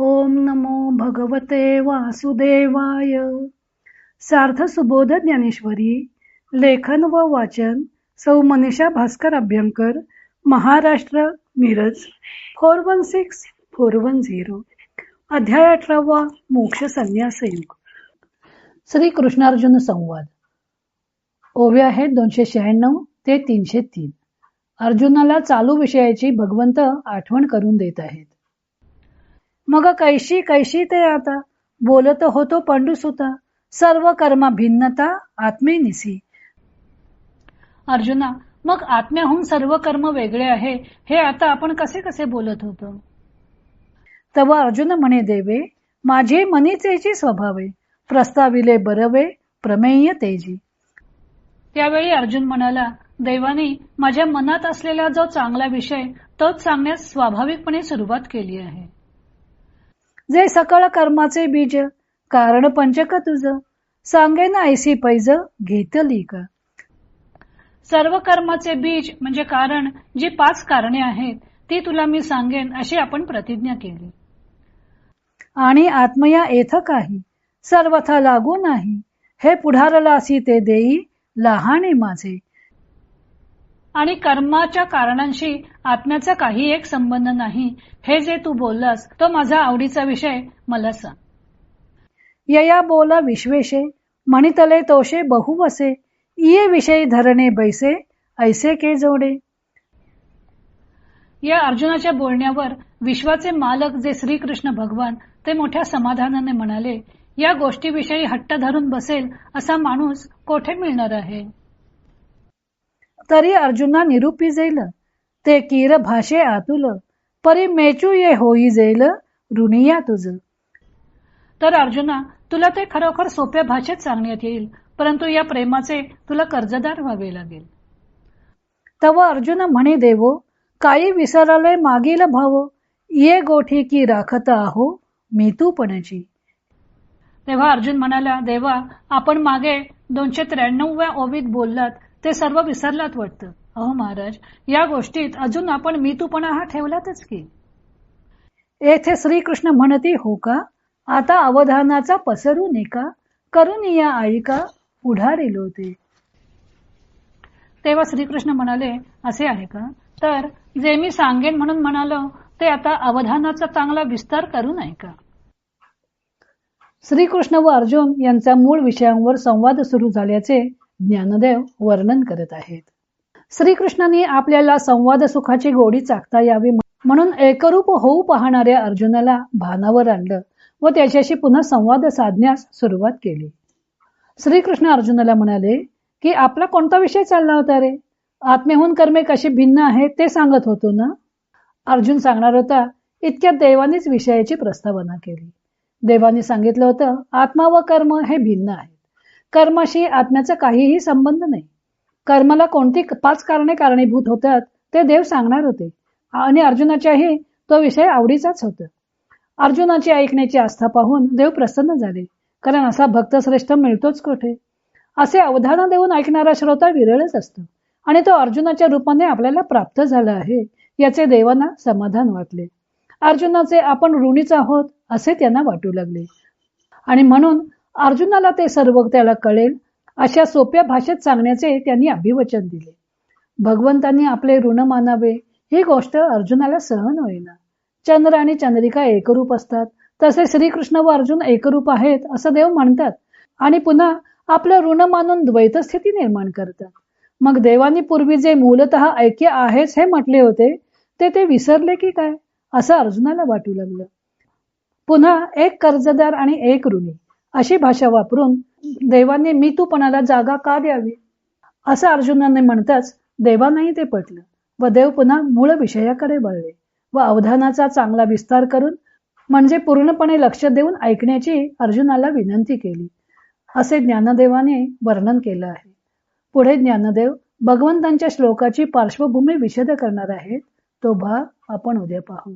ओम नमो भगवते वासुदेवाय. सार्थ सुबोध ज्ञानेश्वरी लेखन व वाचन सौ Manisha Bhaskar Abhyankar Maharashtra Miraj four one six four one zero. अध्याय अठरावा मोक्ष संन्यास युग. श्री कृष्णार्जुन संवाद. ओव्या आहेत दोनशे शहाण्णव ते तीनशे तीन. अर्जुनाला चालू विषयाची भगवंत आठवण करून देत आहेत. मग कैशी कैशी ते आता? बोलत होतो पंडुसुता सर्व कर्मा भिन्नता आत्मे निसी. अर्जुना मग आत्म्याहून सर्व कर्म वेगळे आहे हे आता आपण कसे कसे बोलत होतो? तेव्हा अर्जुन म्हणे देवे माझे मनीचेची स्वभावे प्रस्ताविले बरवे प्रमेय तेजी. त्यावेळी अर्जुन म्हणाला देवाने माझ्या मनात असलेला जो चांगला विषय तोच सांगण्यास स्वाभाविकपणे सुरुवात केली आहे. जे सकळ कर्माचे बीज कारण पंचक तुझ. सांगेन ऐसी पैज घेतली का सर्व कर्माचे बीज म्हणजे कारण जी पाच कारणे आहेत ती तुला मी सांगेन अशी आपण प्रतिज्ञा केली. आणि आत्मया येथ काही सर्वथा लागू नाही. हे पुढारलासी ते देई लहाने माझे. आणि कर्माच्या कारणांशी आत्म्याचा काही एक संबंध नाही. हे जे तू बोललास तो माझा आवडीचा विषय. मला सांग. यया बोला विश्वेशे म्हणितले तोषे बहुवसे ये विषयी धरणे बैसे ऐसे के जोडे. या अर्जुनाच्या बोलण्यावर विश्वाचे मालक जे श्रीकृष्ण भगवान ते मोठ्या समाधानाने म्हणाले या गोष्टीविषयी हट्ट धरून बसेल असा माणूस कोठे मिळणार आहे? तरी अर्जुना निरूपी जेल. ते कीर भाषे आतुल. परी मेचू ये होई जेल. ऋणिया तुझ. तर अर्जुना तुला ते खरोखर सोप्या भाषेत सांगण्यात येईल परंतु या प्रेमाचे तुला कर्जदार व्हावे लागेल. तव अर्जुन म्हणे देवो काही विसरले मागील भाव. ये गोठी की राखत आहो मी तू पणाची तेव्हा अर्जुन म्हणाला देवा आपण मागे दोनशे त्र्याण्णव्या ओवीत बोललात ते सर्व विसरलात वाटतं. अहो महाराज या गोष्टीत अजून आपण मी तूपणा हा ठेवलातच की. येथे श्रीकृष्ण म्हणती हो का? आता अवधानाचा पसरू नेका करून या आईका पुढारिलो लोते तेव्हा श्रीकृष्ण म्हणाले असे आहे का? तर जे मी सांगेन म्हणून म्हणालो ते आता अवधानाचा चांगला विस्तार करून ऐका श्रीकृष्ण व अर्जुन यांचा मूळ विषयांवर संवाद सुरू झाल्याचे ज्ञानदेव वर्णन करत आहेत. श्रीकृष्णाने आपल्याला संवाद सुखाची गोडी चाकता यावी म्हणून एकरूप होऊ पाहणाऱ्या अर्जुनाला भानावर आणलं व त्याच्याशी पुन्हा संवाद साधण्यास सुरुवात केली. श्रीकृष्ण अर्जुनाला म्हणाले की आपला कोणता विषय चालला होता रे? आत्मेहून कर्मे कशी भिन्न आहेत ते सांगत होतो ना? अर्जुन सांगणार होता इतक्या देवानीच विषयाची प्रस्तावना केली. देवानी सांगितलं होतं आत्मा व कर्म हे भिन्न आहे कर्माशी आत्म्याचा काहीही संबंध नाही. कर्माला कोणती पाच कारणे कारणीभूत होतात ते देव सांगणार होते. आणि अर्जुनाच्याही तो विषय आवडीचाच होता. अर्जुनाची ऐकण्याची आस्था पाहून देव प्रसन्न झाले कारण असा भक्त श्रेष्ठ मिळतोच कुठे? असे अवधान देऊन ऐकणारा श्रोता विरळच असतो. आणि तो अर्जुनाच्या रूपाने आपल्याला प्राप्त झाला आहे याचे देवांना समाधान वाटले. अर्जुनाचे आपण ऋणीच आहोत असे त्यांना वाटू लागले. आणि म्हणून अर्जुनाला ते सर्व त्याला कळेल. अशा सोप्या भाषेत सांगण्याचे त्यांनी अभिवचन दिले. भगवंतांनी आपले ऋण मानावे ही गोष्ट अर्जुनाला सहन होईना. चंद्र आणि चंद्रिका एकरूप असतात. तसे श्रीकृष्ण व अर्जुन एकरूप आहेत असं देव म्हणतात. आणि पुन्हा आपलं ऋण मानून द्वैतस्थिती निर्माण करतात. मग देवानी पूर्वी जे मूलत ऐक्य आहेच हे म्हटले होते ते ते विसरले की काय? असं अर्जुनाला वाटू लागलं. पुन्हा एक कर्जदार आणि एक ऋणी. अशी भाषा वापरून देवाने मी तूपणाला जागा का द्यावी? असं अर्जुनाने म्हणताच देवानाही ते पटलं व देव पुन्हा मूळ विषयाकडे वळले व अवधानाचा चांगला विस्तार करून म्हणजे पूर्णपणे लक्ष देऊन ऐकण्याची अर्जुनाला विनंती केली. असे ज्ञानदेवाने वर्णन केलं आहे. पुढे ज्ञानदेव भगवंतांच्या श्लोकाची पार्श्वभूमी विशद करणार आहेत. तो भाग आपण उद्या पाहू.